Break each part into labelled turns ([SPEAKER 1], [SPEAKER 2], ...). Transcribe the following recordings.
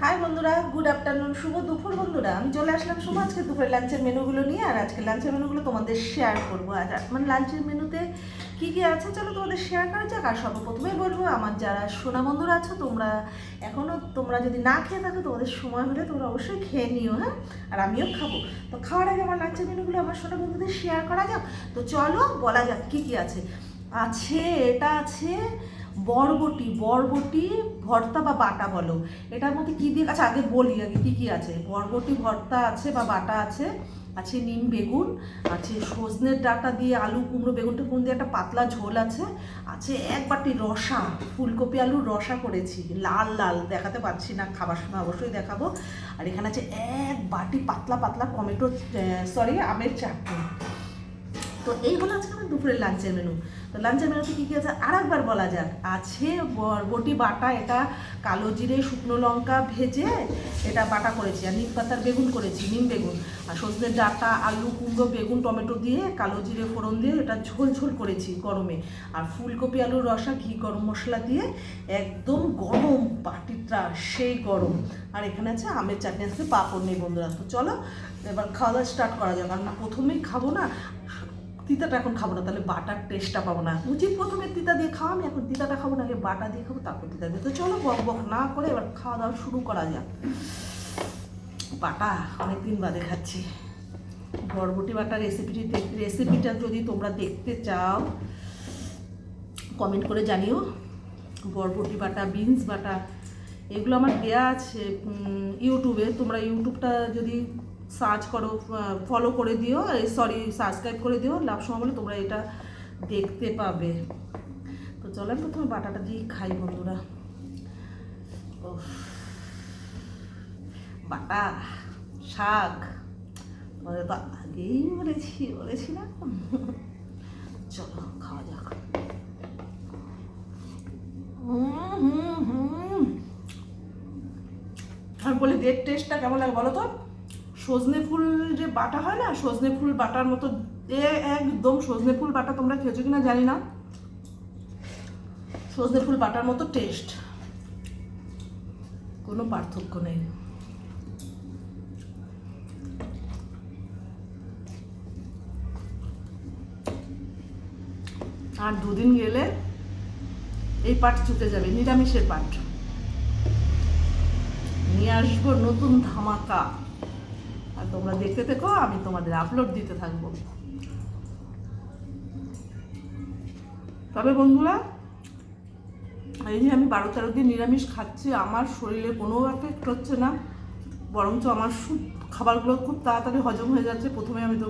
[SPEAKER 1] High বন্ধুরা good afternoon শুভ দুপুর বন্ধুরা। আমি চলে আসলাম শুভ আজকে দুপুরে লাঞ্চের মেনুগুলো নিয়ে, আর আজকে লাঞ্চের মেনুগুলো তোমাদের শেয়ার করব। আর মানে লাঞ্চের মেনুতে কী কী আছে, চলো তোমাদের শেয়ার করা যাক। আর সর্বপ্রথমেই বলব, আমার যারা সোনা বন্ধুরা আছো, তোমরা এখনও তোমরা যদি না খেয়ে থাকো, তোমাদের সময় হলে তোমরা অবশ্যই খেয়ে নিও হ্যাঁ? আর আমিও খাব। তো খাওয়ার আগে আমার লাঞ্চের মেনুগুলো আমার সোনা বন্ধুদের শেয়ার করা যাক। তো চলো বলা যাক কী কী আছে। আছে, এটা আছে বরবটি বরবটি ভর্তা বা বাটা বলো। এটার মধ্যে কী দিয়ে আচ্ছা আগে বলি, আগে কী কী আছে? বরবটি, ভর্তা আছে বা বাটা আছে আছে নিম বেগুন, আছে সজনের ডাটা দিয়ে আলু, কুমড়ো বেগুন টেগুন দিয়ে একটা পাতলা ঝোল আছে আছে এক বাটি রসা, ফুলকপি আলুর রসা করেছি, লাল লাল, দেখাতে পারছি না, খাবার সময় অবশ্যই দেখাবো। আর এখানে আছে এক বাটি পাতলা পাতলা টমেটো সরি আমের চাটনি। তো এই হলো আজকে আমার দুপুরের লাঞ্চের মেনু তো লাঞ্চের মেনুতে কী কী আছে? আর একবার বলা যাক। আছে বরবটি বাটা এটা কালো জিরে, শুকনো লঙ্কা ভেজে এটা বাটা করেছি। আর নিম পাতার বেগুন করেছি, নিম বেগুন। আর সজনের ডাটা, আলু, কুমড়ো, বেগুন, টমেটো দিয়ে কালো জিরে ফোড়ন দিয়ে এটা ঝোল ঝোল করেছি গরমে। আর ফুলকপি, আলুর রসা, ঘি, গরম মশলা দিয়ে একদম গরম পাটিটা সেই গরম। আর এখানে আছে আমের চাটনি আছে পাঁপড় নেই বন্ধুরা। তো চলো, এবার খাওয়া দাওয়া স্টার্ট করা যাক। কারণ প্রথমেই খাব না তিতাটা এখন খাব না, তাহলে বাটার টেস্টটা পাবো না। উচিত প্রথমে তিতা দিয়ে খাওয়া, আমি এখন তিতাটা খাব না, আগে বাটা দিয়ে খাব, তারপর তিতা দিয়ে। তো চলো বক বক না করে এবার খাওয়া দাওয়া শুরু করা যাক। বাটা, অনেকদিন বাদে খাচ্ছি। বরবটি বাটা রেসিপিটি রেসিপিটা যদি তোমরা দেখতে চাও কমেন্ট করে জানিও। বরবটি বাটা বিনস বাটা, এগুলো আমার দেয়া আছে ইউটিউবে তোমরা ইউটিউবটা যদি সার্চ করো ফলো করে দিও সরি সাবস্ক্রাইব করে দিও, লাভ সময় বলে তোমরা এটা দেখতে পাবে। তো চলো, আমি প্রথমে বাটাটা দিয়ে খাই বন্ধুরা। ও বাটা, শাক। তোমাদের তো আগেই বলেছি বলেছি না চলো, খাওয়া যাক। আর বলি টেস্টটা কেমন লাগে বলো তো? সজনে ফুল যে বাটা হয় না, সজনে ফুল বাটার মতো একদম সজনে ফুল বাটা তোমরা খেয়েছো কিনা জানি না। সজনে ফুল বাটার মতো টেস্ট কোনো পার্থক্য নেই। আর দুদিন গেলে এই পাট চুকে যাবে, নিরামিষের পাট। নিয়ে আসব নতুন ধামাকা। আর তোমরা দেখতে থেকো, আমি তোমাদের আপলোড দিতে থাকব। তবে বন্ধুরা, এই যে আমি বারো তেরো দিন নিরামিষ খাচ্ছি, আমার শরীরে কোনো এফেক্ট হচ্ছে না, বরঞ্চ আমার খাবারগুলো খুব তাড়াতাড়ি হজম হয়ে যাচ্ছে। প্রথমে আমি তো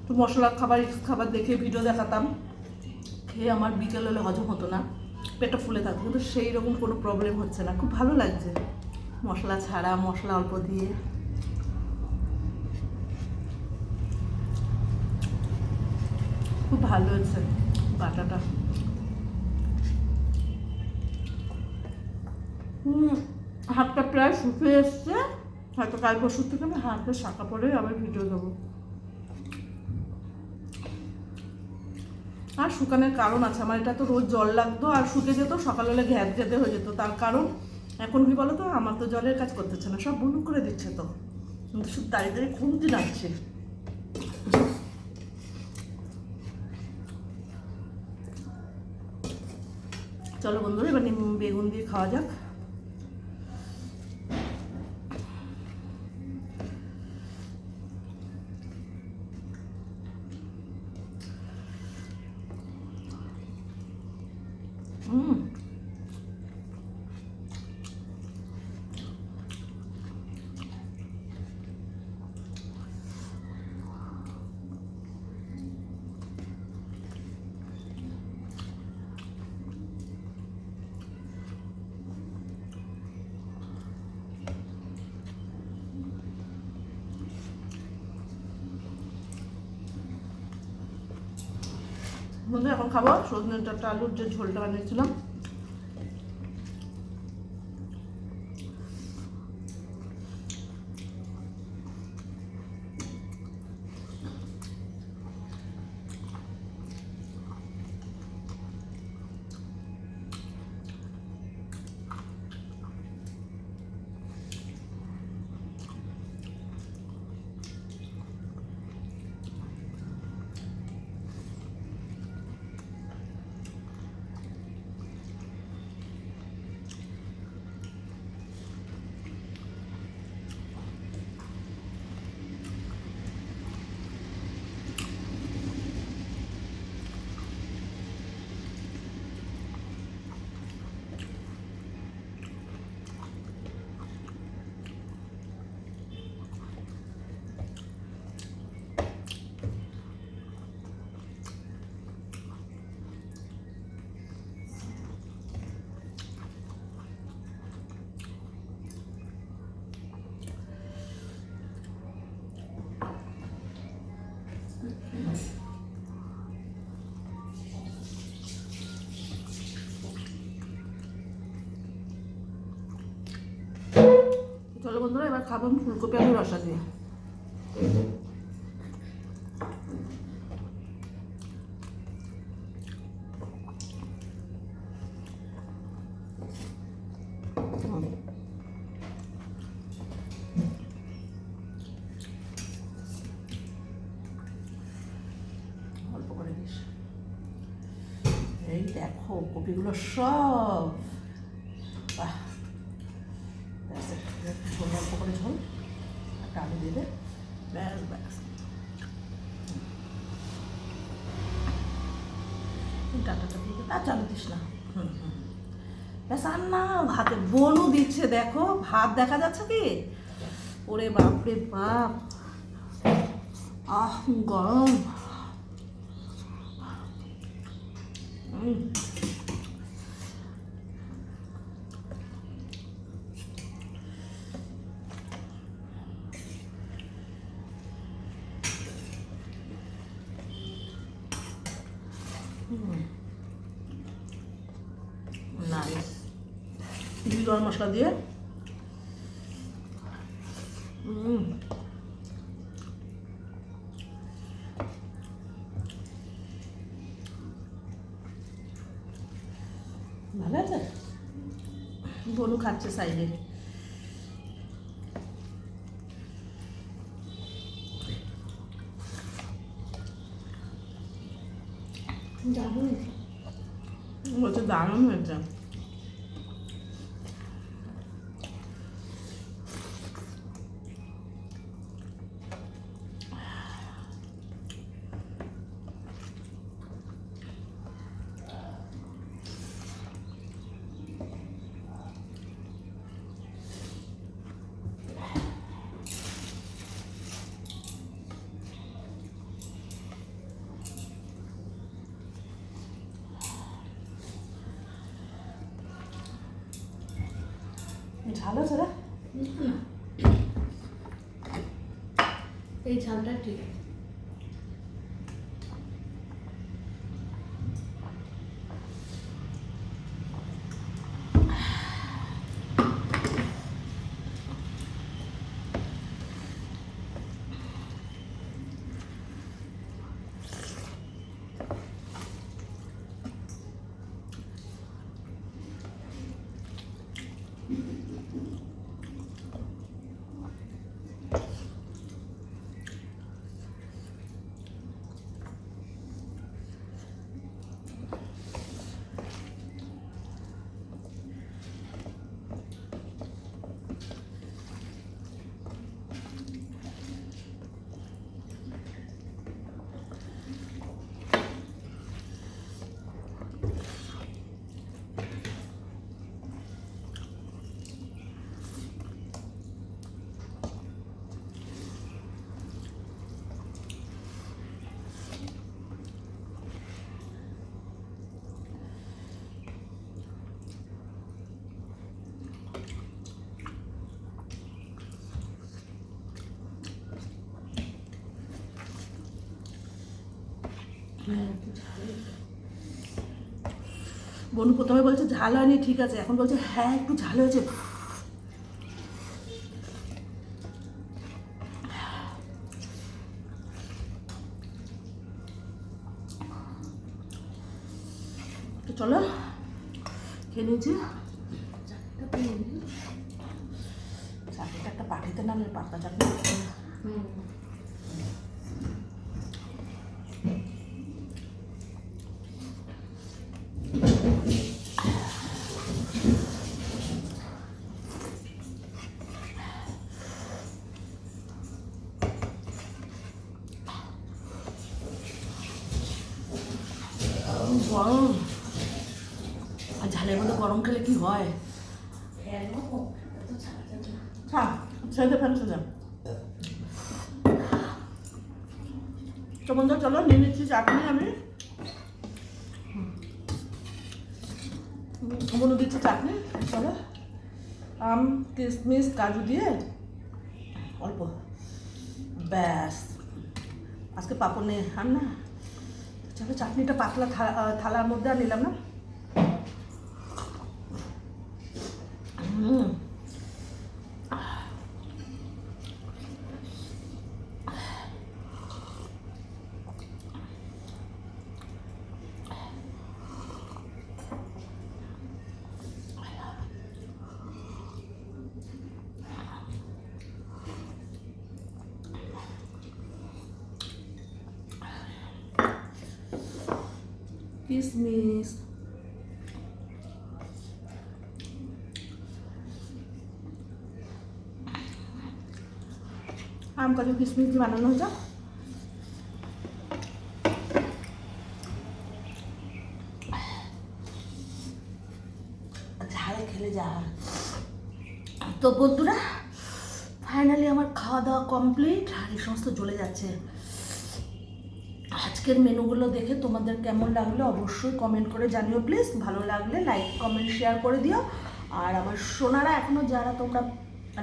[SPEAKER 1] একটু মশলা খাবার খাবার দেখে ভিডিও দেখাতাম, খেয়ে আমার বিকেল হলে হজম হতো না, পেটটা ফুলে থাকতো, কিন্তু সেই রকম কোনো প্রবলেম হচ্ছে না। খুব ভালো লাগছে। মশলা ছাড়া, মশলা অল্প দিয়ে। খুব ভালো হয়েছে বাটাটা। হুম, হাতটা প্রায় শুকিয়ে এসছে। হয়তো কাল পরশু থেকে আমি হাতটা শাঁকা পরে আবার ভিডিও দেবো। আর শুকানোর কারণ আছে, আমার এটা তো রোজ জল লাগতো, আর শুকে যেত সকালবেলা ঘ্যাপ যেতে হয়ে যেত। তার কারণ এখন কি বলো তো আমার তো জলের কাজ করতেছে না, সব বন্ধ করে দিচ্ছে তো। কিন্তু শুধু দাঁড়িয়ে দাঁড়িয়ে ঘুমতে লাগছে চলো বন্ধুরা এবার বেগুন দিয়ে খাওয়া যাক। হুম বন্ধু এখন খাব। সজনে ডাটা আলুর যে ঝোলটা বানিয়েছিলাম বন্ধুরা এবার খাব আমি ফুলকপি আলু রসা দিয়ে। এই দেখো কপিগুলো সব। বাহ। ব্যাস, দিস না ব্যাস ভাতে বনু দিচ্ছে দেখো। ভাত দেখা যাচ্ছে কি? ওরে বাপরে বাপ। আহ গরম হুম নাইস ঘি গরম মশলা দিয়ে। ভালো আছে? বনু খাচ্ছে সাইডে।
[SPEAKER 2] দারুণ।
[SPEAKER 1] বলছে দারুণ হয়েছে। ঝাল আছে
[SPEAKER 2] না এই ঝালটা ঠিক আছে।
[SPEAKER 1] বনু প্রথমে বলছে, ঝাল হয়নি, ঠিক আছে। এখন বলছে হ্যাঁ একটু ঝাল হয়েছে। চলো, খেয়ে নিয়েছি। চাটনিটা একটা পাঠিতে নামে পাতা চাটনি
[SPEAKER 2] হুম
[SPEAKER 1] গরম আর ঝালের মধ্যে গরম খেলে কি হয়?
[SPEAKER 2] এত ছাড়া
[SPEAKER 1] বন্ধু চলো নিয়ে নিচ্ছি চাটনি আমি। মনে দিচ্ছি চাটনি চলো। আম, কিশমিশ, কাজু দিয়ে অল্প। ব্যাস। আজকে পাপড় নেই আর না। চলো চাটনিটা পাতলা থালার মধ্যে আর নিলাম না। Mm. Kismis. আম কাজু কিসমিস দিয়ে বানানো হয়েছে তো বন্ধুরা ফাইনালি আমার খাওয়া দাওয়া কমপ্লিট আর এই সমস্ত জ্বলে যাচ্ছে। আজকের মেনুগুলো দেখে তোমাদের কেমন লাগল অবশ্যই কমেন্ট করে জানিও প্লিজ ভালো লাগলে লাইক কমেন্ট শেয়ার করে দিও। আর আমার সোনারা এখনও যারা তোমরা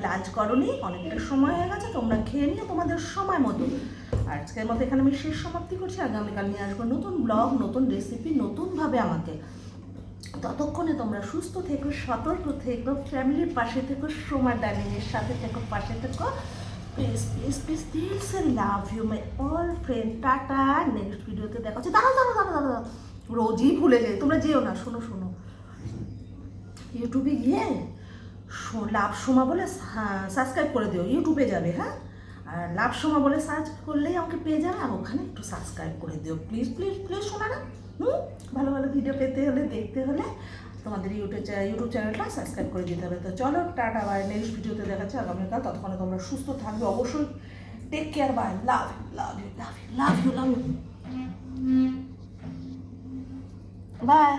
[SPEAKER 1] লাঞ্চ করনি, অনেকটা সময় হয়ে গেছে, তোমরা খেয়ে নিও তোমাদের সময় মতো। আজকের মতো এখানে আমি শেষ সমাপ্তি করছি, আগামীকাল নিয়ে আসব নতুন ব্লগ, নতুন রেসিপি নতুনভাবে আমাকে। ততক্ষণে তোমরা সুস্থ থেকো, সতর্ক থেকো ফ্যামিলির পাশে থেকো, সোমা ডার্লিংয়ের সাথে থেকো, পাশে থেকো। Please please please please love you my all friend tata. Next ভিডিওতে দেখা হচ্ছে। দাঁড়াও দাঁড়াও দাঁড়াও দাঁড়াও রোজই ভুলে যাই, তোমরা যেও না, শোনো শোনো। ইউটিউবে গিয়ে লাভ সোমা বলে সাবস্ক্রাইব করে দিও ইউটিউবে যাবে হ্যাঁ? আর লাভ সোমা বলে সার্চ করলেই আমাকে পেয়ে যাবে, আর ওখানে একটু সাবস্ক্রাইব করে দিও। প্লিজ প্লিজ প্লিজ না, হুম? ভালো ভালো ভিডিও পেতে হলে, দেখতে হলে তোমাদের ইউটিউব ইউটিউব চ্যানেলটা সাবস্ক্রাইব করে দিতে হবে। তো চলো, টাটা বাই নেক্সট ভিডিওতে দেখাচ্ছি আগামীকাল। ততক্ষণে তোমরা সুস্থ থাকবে অবশ্যই। Take care bye love love you love you love you love you bye